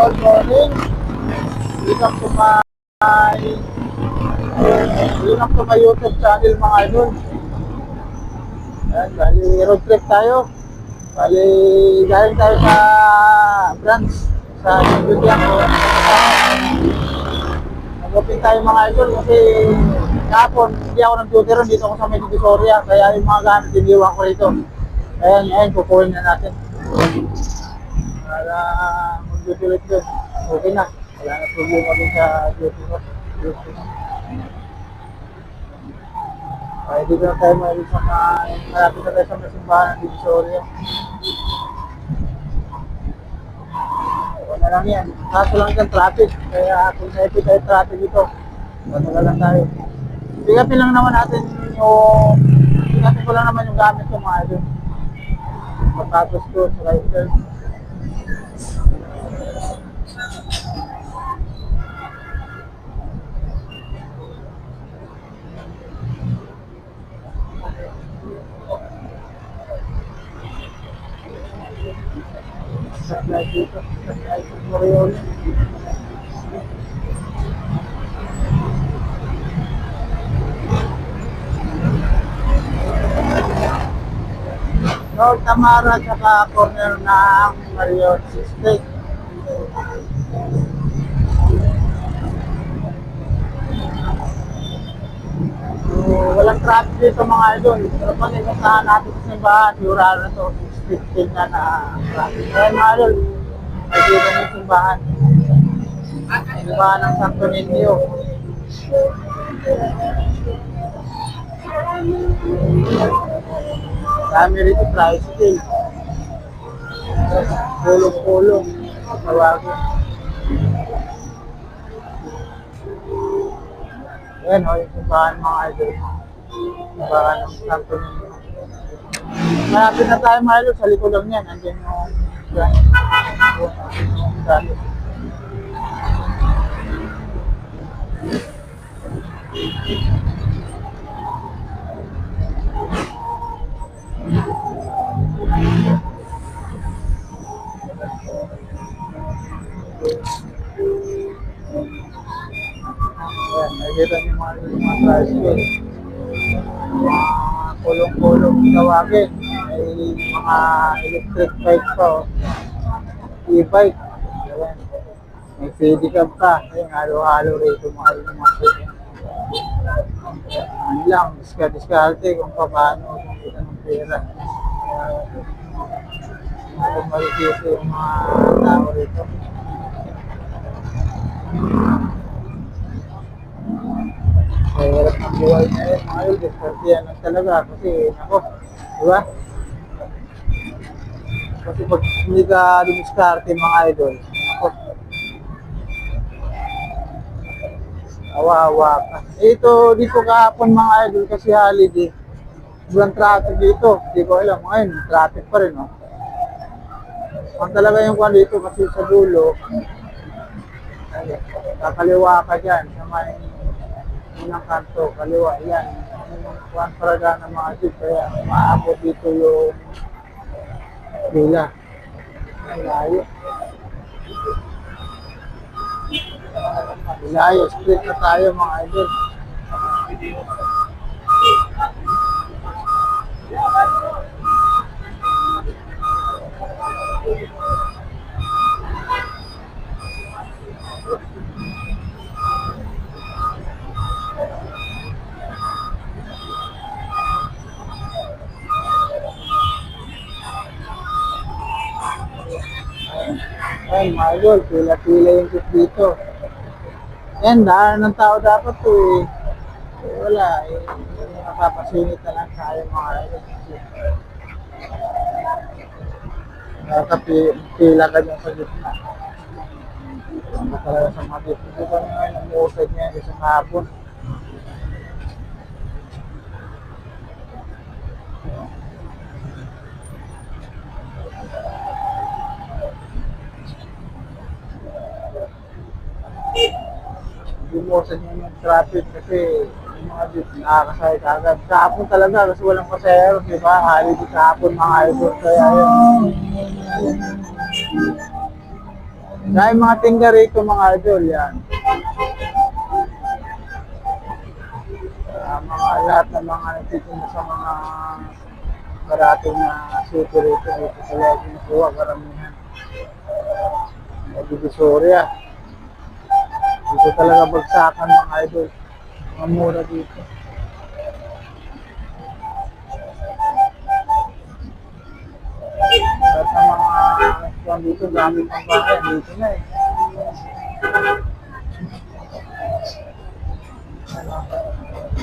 Good morning. Welcome to my Welcome to my YouTube channel mga idol. Bali road trip tayo. Bali galing tayo sa branch sa ko. Nag-open tayo mga idol kasi kahapon hindi ako nag-duty ron dito ako sa Divisoria kaya yung mga gamit iniwan ko rito. Ayan, ayan, kukuhin na natin. Para mag-duty ulit doon. Okay na. Wala na problema din sa duty ko. Duty ko. Kaya dito na tayo maalis sa mga malapit na tayo sa may simbahan ng Divisoria. Wala lang yan. Kaso lang yung traffic. Kaya kung sa tayo traffic dito, wala lang tayo. Bigapin lang naman natin yung bigapin ko lang naman yung gamit ko mga idol. Pagkatapos ko sa rider. Sa dito. Sa Moriol. North Tamara saka corner ng Marriott Estate. So, walang traffic dito mga idol. Pero pag inasahan natin sa simbahan, sigurado na to, 15 na na traffic. Kaya mga idol, ay dito ng simbahan. Simbahan ng Santo Niño. Dami rito tricycle. Pulong-pulong. Tawagin. Yan o, yung simbahan mga idol. Simbahan ng Santo Niño. Malapit na tayo idol, sa likod lang yan. Andiyan yung dali. Ayan, nakikita niyo mga mga tricycle. Kulong-kulong tawagin. May mga electric bike pa. E-bike. Ayan. May pedicab pa. Ayan, halo-halo rito mga yung mga bike. Ano lang, diska-diskarte kung paano kita ng pera. Kung makikita yung mga tao rito. Mahirap ang buhay na yun, mga diskarte yan lang talaga kasi, ako, di ba? Kasi pag hindi ka dumiskarte mga idol, ako, awa-awa ka. Eh, Ito, dito kahapon mga idol kasi holiday, sobrang traffic dito, di ko alam, ngayon, traffic pa rin, no? Ang talaga yung kwan dito kasi sa dulo, kakaliwa ka dyan sa may unang kanto, kaliwa yan. Yung kwan paraga ng mga jeep, kaya maabot dito yung bila. Ay, layo. Layo, split na tayo mga idol. Idol, pila-pila yung jeep dito. Yan, daan ng tao dapat to eh. Eh, wala, eh, nakapasingit na lang tayo mga idol. Nakapila ka dyan sa gitna. Ano talaga sa mga jeep. Hindi pa nga umuusad niya isang hapon. Lumusan niya yung traffic kasi yung mga jeep nakakasay kagad. Kahapon talaga kasi walang pasahero, di ba? Holiday kahapon mga idol. Kaya yun. Dahil mga tingga rito mga idol, yan. Ah, mga lahat ng mga nagtitinda sa mga karating na city rito rito sa loob ng kuha, karamihan. Sa Divisoria. Dito talaga bagsakan mga idol. Mga mura dito. At ang mga restaurant dito, gamit ng bahay, dito na eh.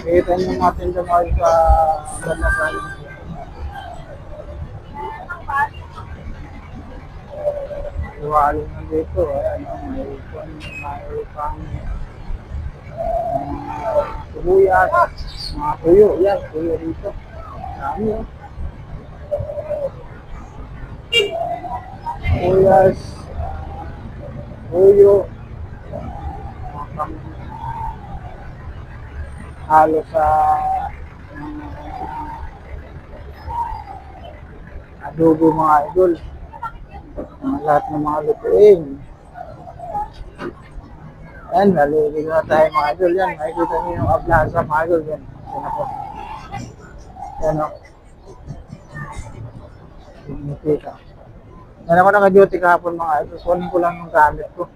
Kita niyo mga tinda mga sa Banasan. Iwali na dito, eh. Ano, may kung may pang mga sibuyas, mga tuyo, yan, tuyo dito. Dami oh. Sibuyas, tuyo, halo sa uh, adobo mga idol. Mga lahat ng mga lutuin. Yan, naliligo na tayo mga idol. Yan, makikita niyo yung ablasa mga idol. Yan, yan ako. Yan o. Significa. Yan ako naka-duty kahapon mga idol. Kunin ko lang yung gamit ko.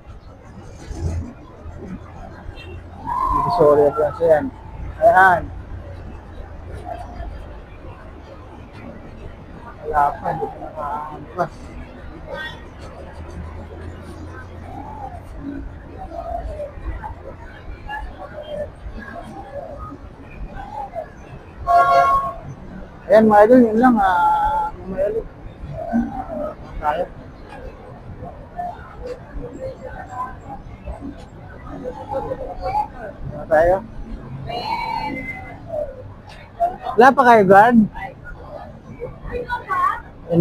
Sorry, yan. Yan. Ayan. Wala pa, hindi ko nakahampas. Ayan mga idol, yun lang. Ah, mamaya ulit. Tayo. Ano tayo? Wala pa kayo guard?